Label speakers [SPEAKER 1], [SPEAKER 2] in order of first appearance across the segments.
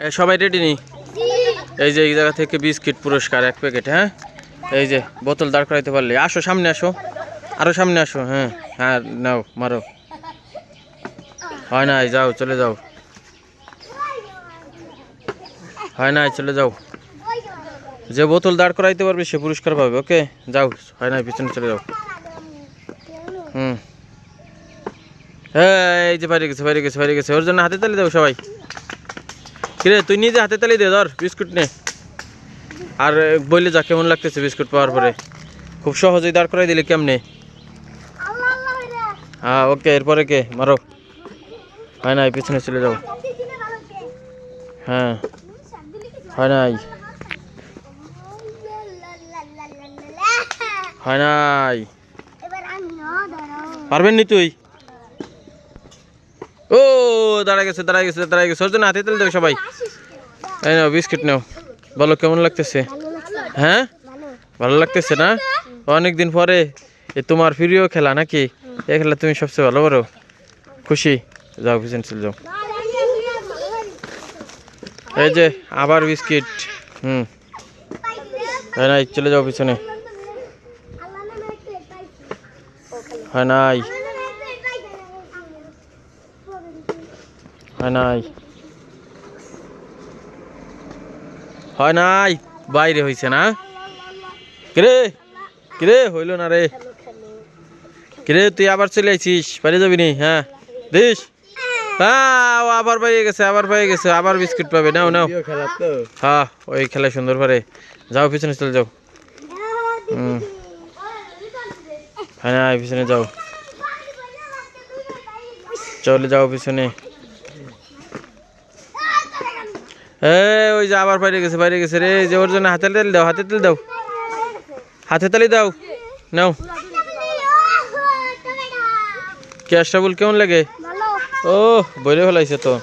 [SPEAKER 1] সবাই রেডি নি? এই যে এই জায়গা থেকে বিস্কিট পুরস্কার এক প্যাকেট হ্যাঁ? এই যে, বোতল দাঁড় করাইতে পারলে। আসো, সামনে আসো। আরও সামনে আসো হ্যাঁ। হ্যাঁ নাও, মারো। হয় নাই, যাও, চলে যাও। হয় নাই, চলে যাও। যে বোতল দাঁড় করাইতে পারবে, সে পুরস্কার পাবে, ওকে? যাও, হয় না পিছনে চলে যাও। হুম। হ্যাঁ এই যে বাইরে গেছে বাইরে গেছে বাইরে গেছে। ওর জন্য হাতে তালি দাও সবাই। কিরে তুই নিজে হাতে তালি দে ধর বিস্কুট নে। আর বললে যা কেমন লাগতেছে বিস্কুট পাওয়ার পরে। খুব সহজেই দাঁড় করাই দিলে কেমনে? হ্যাঁ ওকে এরপরে কে? মারো। হয় নাই পিছনে চলে যাও। হ্যাঁ। হয় নাই। হয় নাই। পারবেন নি তুই? ও দাঁড়া গেছে দাঁড়া গেছে দাঁড়া গেছে। ওর জন্য হাতে তেল দেবে সবাই। এই নাও, বিস্কিট নাও। বলো, কেমন লাগতেছে? হ্যাঁ? ভালো লাগতেছে না? অনেক দিন পরে এ তোমার প্রিয় খেলা নাকি? এই খেলা তুমি সবচেয়ে ভালো পারো খুশি? যাও, পিছনে চলে যাও। এই যে, আবার বিস্কিট। হুম। হয় নাই, চলে যাও পিছনে। হয় নাই। হয় নাই। হয় নাই বাইরে হইছে না? কিরে? কিরে? হইল না রে। কিরে তুই আবার চলে আইছিস? বাড়ি যাবি নি? হ্যাঁ। দিস। হ্যাঁ আবার পাইয়ে গেছে আবার পাইয়ে গেছে আবার বিস্কুট পাবে। নাও নাও। হ্যাঁ ওই খেলা সুন্দর পারে। যাও পিছনে চলে যাও। হুম। হ্যাঁ নাই পিছনে যাও। চলে যাও পিছনে। এ ওই যে আবার বাইরে গেছে বাইরে গেছে রে। যে ওর জন্য হাতে তেল দাও হাতে তেল দাও। হাতে তালি দাও। নাও। ক্যাশটা বল, কেমন লাগে? ও বইরে ফেলাইছে তো।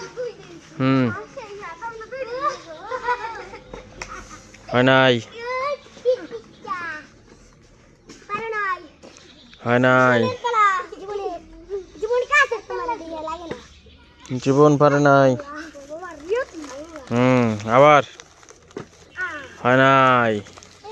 [SPEAKER 1] হুম। হয় নাই। হয় নাই। জীবন পারে নাই। হুম আবার হয় নাই।